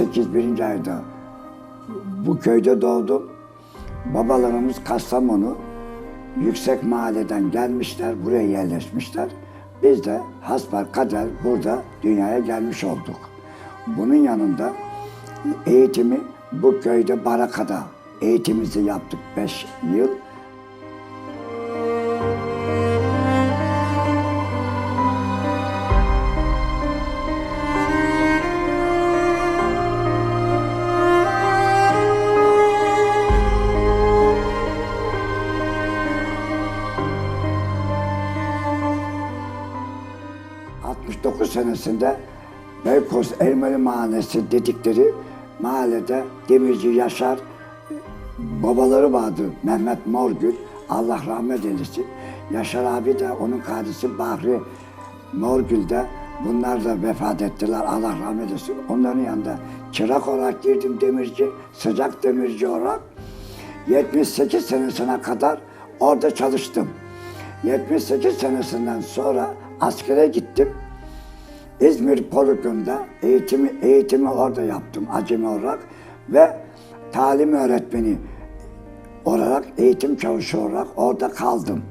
58 birinci ayda bu köyde doğdum. Babalarımız Kastamonu yüksek mahalleden gelmişler, buraya yerleşmişler. Biz de hasbel kader burada dünyaya gelmiş olduk. Bunun yanında eğitimi bu köyde Baraka'da eğitimimizi yaptık 5 yıl. ...69 senesinde Beykoz Elmalı Mahallesi dedikleri mahallede Demirci Yaşar babaları vardı Mehmet Morgül Allah rahmet eylesin. Yaşar abi de onun kardeşi Bahri Morgül de bunlar da vefat ettiler Allah rahmet eylesin. Onların yanında çırak olarak girdim demirci, sıcak demirci olarak. 78 senesine kadar orada çalıştım. 78 senesinden sonra askere gittim. İzmir Poligon'da eğitimi, eğitimi orada yaptım acemi olarak ve talim öğretmeni olarak, eğitim çavuşu olarak orada kaldım.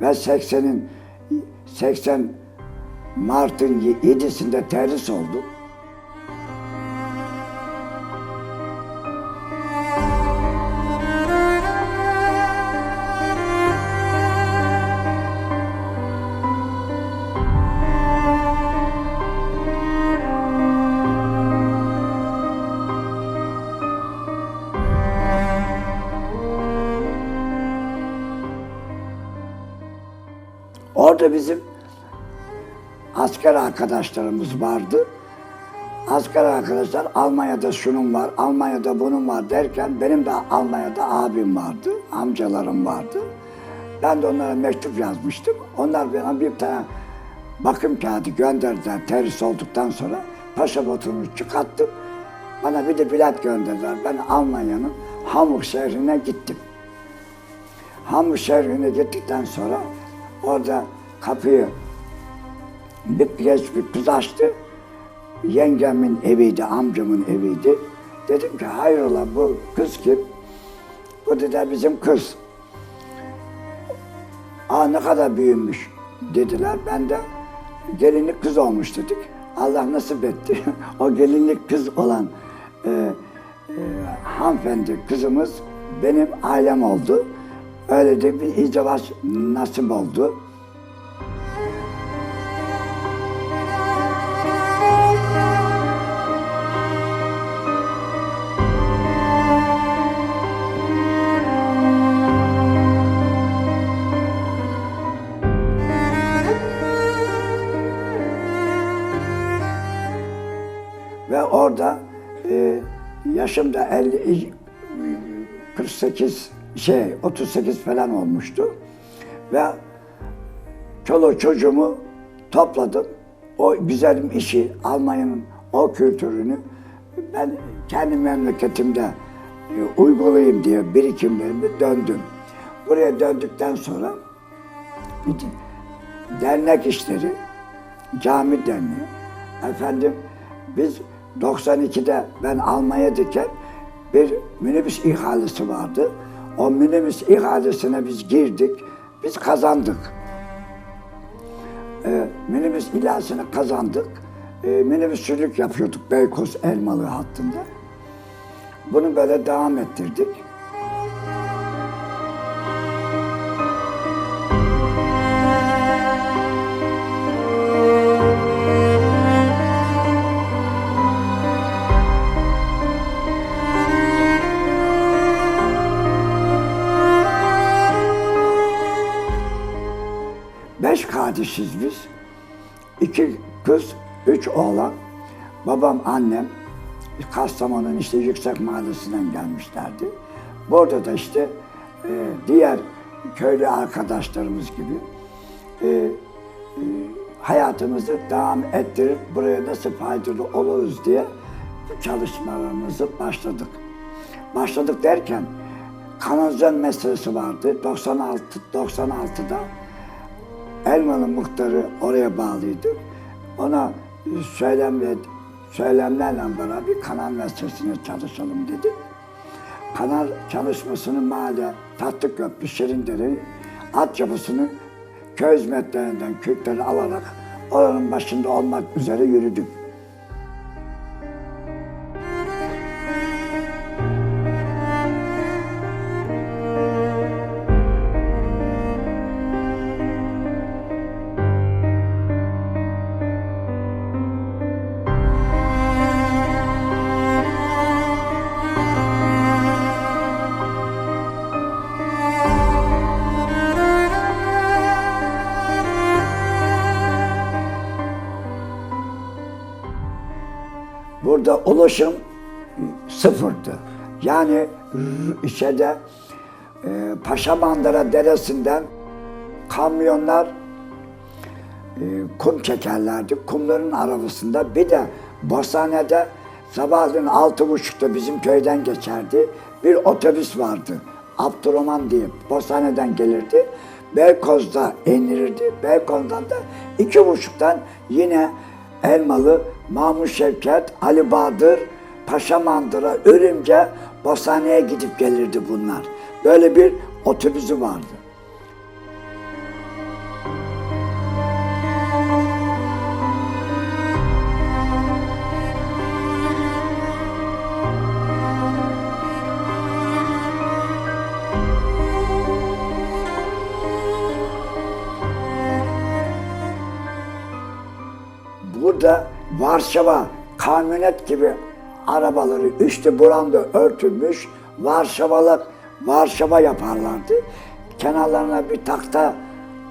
Ve 80'in 80 Mart'ın 7'sinde terhis oldum. Orada bizim asker arkadaşlarımız vardı. Asker arkadaşlar Almanya'da şunun var, Almanya'da bunun var derken benim de Almanya'da abim vardı, amcalarım vardı. Ben de onlara mektup yazmıştım. Onlar bana bir tane bakım kağıdı gönderdiler terhis olduktan sonra. Pasaportumu çıkarttım. Bana bir de bilet gönderdiler. Ben Almanya'nın Hamburg şehrine gittim. Hamburg şehrine gittikten sonra orada kapıyı bir genç bir kız açtı. Yengemin eviydi, amcamın eviydi. Dedim ki hayrola bu kız kim? Bu dedi bizim kız. Aa ne kadar büyümüş dediler. Ben de gelinlik kız olmuş dedik. Allah nasip etti. o gelinlik kız olan e, e, hanımefendi kızımız benim ailem oldu. Öyle de bir izdivaç nasip oldu. Yaşım da 50, 48 şey 38 falan olmuştu. Ve çoluğu çocuğumu topladım. O güzel işi, Almanya'nın o kültürünü ben kendi memleketimde e, uygulayayım diye birikimlerimi döndüm. Buraya döndükten sonra dernek işleri, cami derneği, efendim biz 92'de ben Almanya'dayken bir minibüs ihalesi vardı. O minibüs ihalesine biz girdik, biz kazandık. Ee, minibüs ihalesini kazandık. Ee, minibüsçülük yapıyorduk Beykoz Elmalı hattında. Bunu böyle devam ettirdik. Kardeşiz biz. İki kız, üç oğlan. Babam, annem Kastamonu'nun işte Yüksek Mahallesi'nden gelmişlerdi. Burada da işte e, diğer köylü arkadaşlarımız gibi e, e, hayatımızı devam ettirip buraya nasıl faydalı oluruz diye çalışmalarımızı başladık. Başladık derken kanalizasyon meselesi vardı. 96 96'da Elmalı muhtarı oraya bağlıydı. Ona söylem ve söylemlerle beraber kanal meselesine çalışalım dedik. Kanal çalışmasını mahalle, Tatlı Köprü, Şirindere, altyapısını köy hizmetlerinden kökleri alarak oranın başında olmak üzere yürüdük. Ulaşım sıfırdı. Yani şeyde e, Paşamandıra Deresi'nden kamyonlar e, kum çekerlerdi. Kumların arabasında bir de Bostane'de sabahleyin altı buçukta bizim köyden geçerdi. Bir otobüs vardı. Abdurrahman diye Bostane'den gelirdi. Beykoz'da indirirdi. Beykoz'dan da iki buçuktan yine Elmalı, Mahmut Şevket, Ali Bahadır, Paşa Mandıra, Örümce, Bostane'ye gidip gelirdi bunlar. Böyle bir otobüsü vardı. Varşova kamyonet gibi arabaları üstü buranda örtülmüş Varşavalık Varşova yaparlardı. Kenarlarına bir takta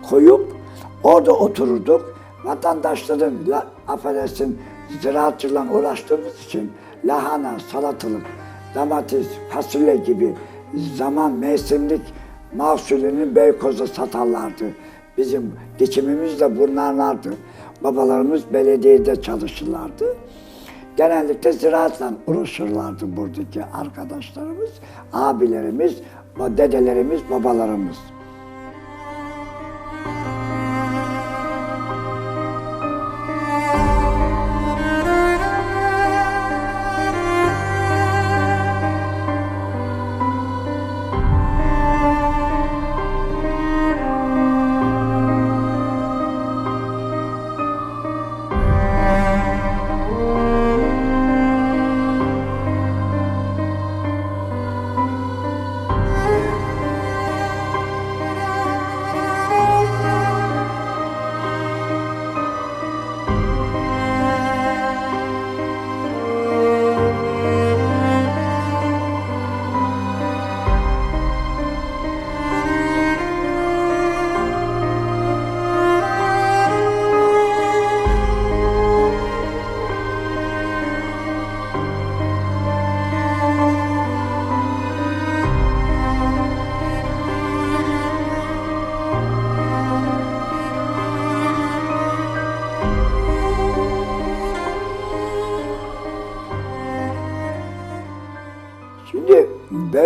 koyup orada otururduk. Vatandaşların la, affedersin ziraatçıyla uğraştığımız için lahana, salatalık, domates, fasulye gibi zaman mevsimlik mahsulünü Beykoz'da satarlardı. Bizim geçimimiz de bunlarlardı. Babalarımız belediyede çalışırlardı. Genellikle ziraatla uğraşırlardı buradaki arkadaşlarımız, abilerimiz, dedelerimiz, babalarımız.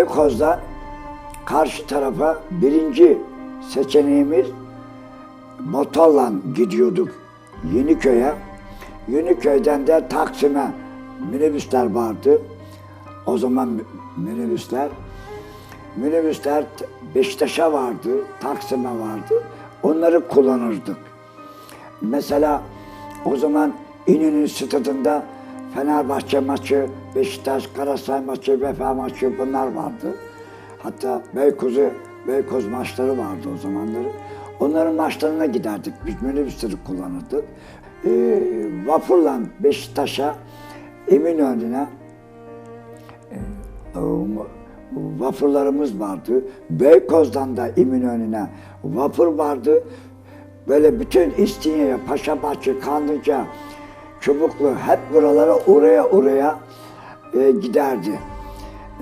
Beykoz'da karşı tarafa birinci seçeneğimiz motorla gidiyorduk Yeniköy'e. Yeniköy'den de Taksim'e minibüsler vardı. O zaman minibüsler. Minibüsler Beşiktaş'a vardı, Taksim'e vardı. Onları kullanırdık. Mesela o zaman İnönü stadında Fenerbahçe maçı, Beşiktaş, Galatasaray maçı, Vefa maçı bunlar vardı. Hatta Beykoz'u, Beykoz maçları vardı o zamanları. Onların maçlarına giderdik. Biz minibüsleri kullanırdık. Ee, vapurla Beşiktaş'a, Eminönü'ne e, vapurlarımız vardı. Beykoz'dan da Eminönü'ne vapur vardı. Böyle bütün İstinye'ye, Paşabahçe, Kanlıca, Çubuklu hep buralara oraya oraya e, giderdi.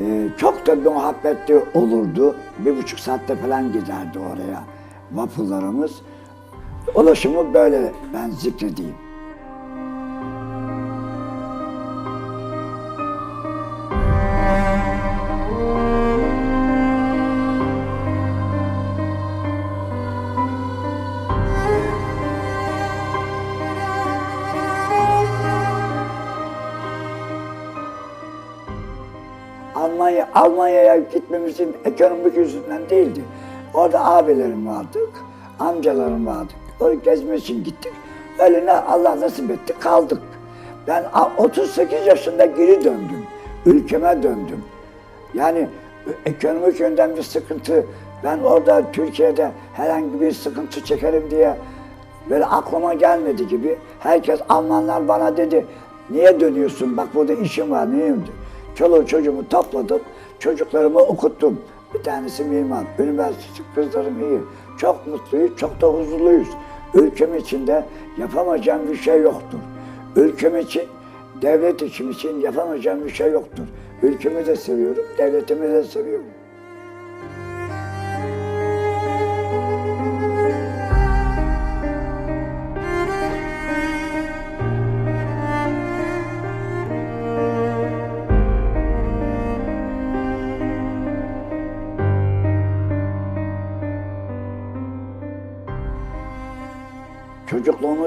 E, çok da muhabbetli olurdu. Bir buçuk saatte falan giderdi oraya vapurlarımız. Ulaşımı böyle ben zikredeyim. Almanya'ya gitmemizin ekonomik yüzünden değildi. Orada abilerim vardı, amcalarım vardı. O gezme için gittik. Öyle Allah nasip etti kaldık. Ben a- 38 yaşında geri döndüm. Ülkeme döndüm. Yani ekonomik yönden bir sıkıntı, ben orada Türkiye'de herhangi bir sıkıntı çekerim diye böyle aklıma gelmedi gibi. Herkes Almanlar bana dedi, niye dönüyorsun? Bak burada işim var, neyim? Çoluğu çocuğumu topladım, çocuklarımı okuttum. Bir tanesi mimar, üniversitesi kızlarım iyi. Çok mutluyuz, çok da huzurluyuz. Ülkem içinde yapamayacağım bir şey yoktur. Ülkem için, devlet işim için yapamayacağım bir şey yoktur. Ülkemi de seviyorum, devletimi de seviyorum.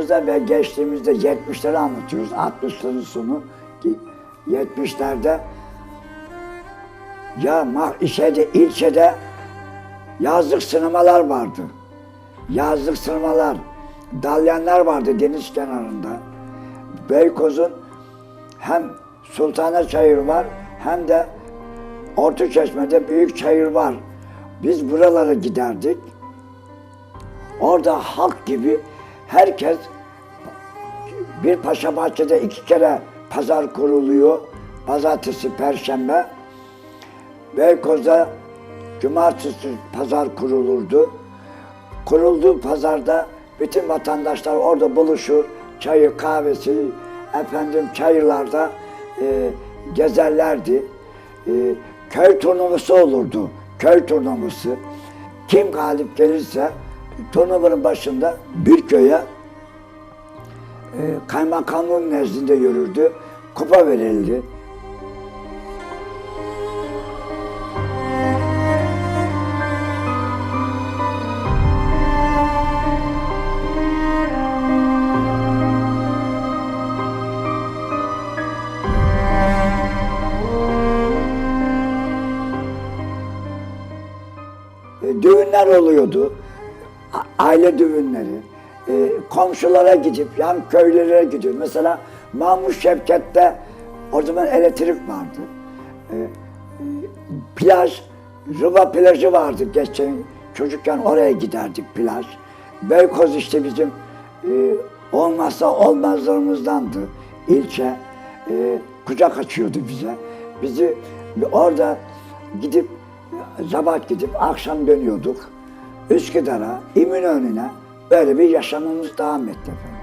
Çocukluğumuzda ve gençliğimizde 70'leri anlatıyoruz. 60'ların sonu. 70'lerde ya şeyde, ilçede yazlık sinemalar vardı. Yazlık sinemalar, dalyanlar vardı deniz kenarında. Beykoz'un hem Sultana Çayır var hem de Orta Çeşme'de Büyük Çayır var. Biz buralara giderdik. Orada halk gibi herkes bir Paşa Bahçe'de iki kere pazar kuruluyor. Pazartesi, Perşembe. Beykoz'da cumartesi pazar kurulurdu. Kurulduğu pazarda bütün vatandaşlar orada buluşur. Çayı, kahvesi, efendim çayırlarda e, gezerlerdi. E, köy turnuvası olurdu. Köy turnuvası. Kim galip gelirse turnuvanın başında bir köye kaymakamlığın nezdinde yürürdü. Kupa verildi. E, düğünler oluyordu. Aile düğünleri. E, komşulara gidip, yan köylere gidiyor. Mesela Mahmut Şevket'te o zaman elektrik vardı. E, e, plaj, Rıva plajı vardı. Geçen çocukken oraya giderdik plaj. Beykoz işte bizim e, olmazsa olmazlarımızdandı. İlçe e, kucak açıyordu bize. Bizi orada gidip sabah gidip akşam dönüyorduk. Üsküdar'a, İminönü'ne böyle bir yaşamımız devam etti efendim.